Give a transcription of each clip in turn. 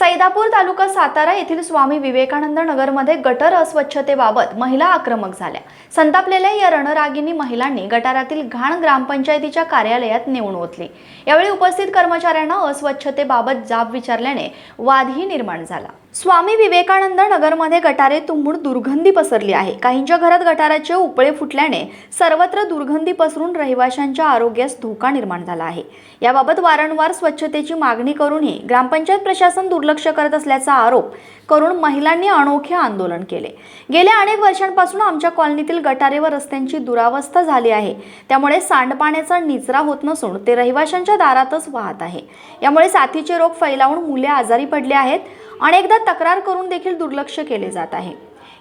सैदापूर तालुका सातारा येथील स्वामी विवेकानंद नगरमध्ये गटर अस्वच्छतेबाबत महिला आक्रमक झाल्या. संतापलेल्या या रणरागिनी महिलांनी गटारातील घाण ग्रामपंचायतीच्या कार्यालयात नेऊन ओतली. यावेळी उपस्थित कर्मचाऱ्यांना अस्वच्छतेबाबत जाब विचारल्याने वादही निर्माण झाला. स्वामी विवेकानंद नगरमध्ये गटारे तुंबून दुर्गंधी पसरली आहे. काहींच्या घरात गटाराचे उपळे फुटल्याने सर्वत्र दुर्गंधी पसरून रहिवाशांच्या आरोग्यास धोका निर्माण झाला आहे. याबाबत वारंवार स्वच्छतेची मागणी करूनही ग्रामपंचायत प्रशासन दुर्लक्ष करत असल्याचा आरोप करून महिलांनी अनोखे आंदोलन केले. गेल्या अनेक वर्षांपासून आमच्या कॉलनीतील गटारे व रस्त्यांची दुरावस्था झाली आहे. त्यामुळे सांडपाण्याचा निचरा होत नसून ते रहिवाशांच्या दारातच वाहत आहे. यामुळे साथीचे रोग फैलावून मुले आजारी पडले आहेत. अनेकदा तक्रार करून देखील दुर्लक्ष केले जात आहे.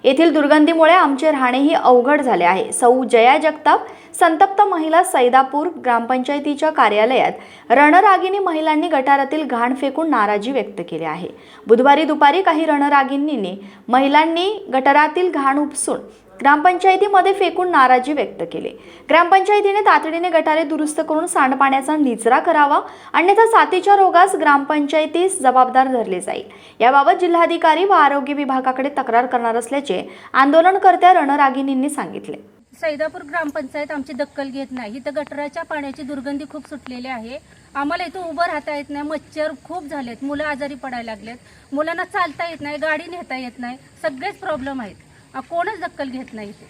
येथील दुर्गंधीमुळे आमचे राहणेही अवघड झाले आहे. सौ जया जगताप संतप्त महिला सैदापूर ग्रामपंचायतीच्या कार्यालयात रणरागिनी महिलांनी गटारातील घाण फेकून नाराजी व्यक्त केली आहे. बुधवारी दुपारी काही रणरागिनींनी महिलांनी गटारातील घाण उपसून ग्रामपंचायतीमध्ये फेकून नाराजी व्यक्त केली. ग्रामपंचायतीने तातडीने गटारे दुरुस्त करून सांडपाण्याचा निचरा करावा अन्यथा साथीच्या रोगास ग्रामपंचायतीस जबाबदार धरले जाईल. याबाबत जिल्हाधिकारी व आरोग्य विभागाकडे तक्रार करणार असल्याचे आंदोलनकर्त्या रणरागिनींनी सांगितले. सैदापूर ग्रामपंचायत आमची दक्कल घेत नाही. इथं गटराच्या पाण्याची दुर्गंधी खूप सुटलेली आहे. आम्हाला इथं उभं राहता येत नाही. मच्छर खूप झालेत. मुलं आजारी पडायला लागलेत. मुलांना चालता येत नाही. गाडी नेता येत नाही. सगळेच प्रॉब्लेम आहेत. कोणच दक्कल घेत नाही इथे.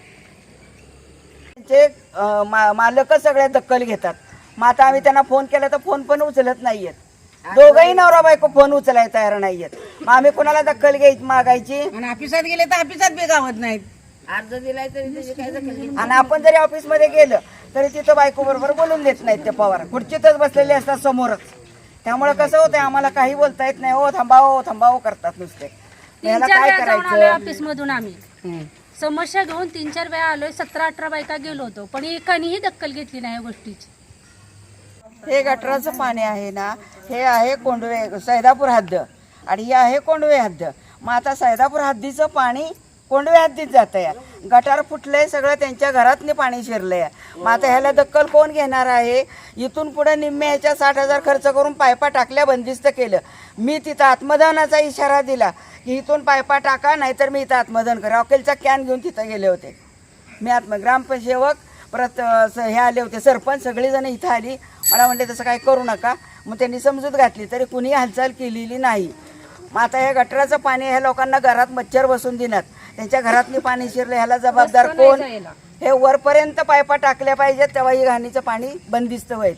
ते अं, मा- मालक सगळ्या दखल घेतात. मग आता आम्ही त्यांना फोन केला तर फोन पण उचलत नाहीयेत. दोघही नवरा बायको फोन उचलायला तयार नाहीयेत. मग आम्ही कोणाला दखल घ्यायची मागायची? आणि ऑफिसात गेले तर ऑफिसात बी गावत नाहीत. अर्ज दिलाय तरी त्याची काय दखल घेत आणि आपण जरी ऑफिसमध्ये गेलं तरी तिथं बायको बरोबर बोलून देत नाहीत ते पवार. खुर्चीतच बसलेले असतात समोरच. त्यामुळे कसं होतंय आम्हाला काही बोलता येत नाही. हो थांबावं हो थांबावं करतात नुसते. तीन चार काय वेळा जाऊन आलोय करायचं? ऑफिस मधून आम्ही. समस्या घेऊन तीन चार वेळा आलोय सतरा अठरा बायका गेलो होतो पण एकानेही दक्कल घेतली नाही या गोष्टीची. हे गटराचं पाणी आहे ना हे आहे कोंडवे सैदापूर हद्द. आणि हे आहे कोंडवे हद्द. मग आता सैदापूर हद्दीचं पाणी कोंडव्यात हद्दीत जातं या गटार फुटलंय सगळं त्यांच्या घरातनी पाणी शिरलंय. मग आता ह्याला दक्कल कोण घेणार आहे? इथून पुढे निम्मे ह्याच्या साठ हजार खर्च करून पायपा टाकल्या बंदिस्त केलं. मी तिथं आत्मदानाचा इशारा दिला की इथून पायपा टाका नाहीतर मी इथं आत्मदान करा रॉकेलचा कॅन घेऊन तिथं गेले होते. मी आत्म ग्रामसेवक परत स- हे आले होते सरपंच सगळीजण इथं आली. मला म्हणले तसं काही करू नका. मग त्यांनी समजूत घातली तरी कुणी हालचाल केलेली नाही. मग आता हे गटराचं पाणी ह्या लोकांना घरात मच्छर बसून देण्यात त्यांच्या घरातली पाणी शिरलं ह्याला जबाबदार कोण. हे वरपर्यंत पायपा टाकल्या पाहिजेत तेव्हा ही घाणीचं पाणी बंदिस्त होईल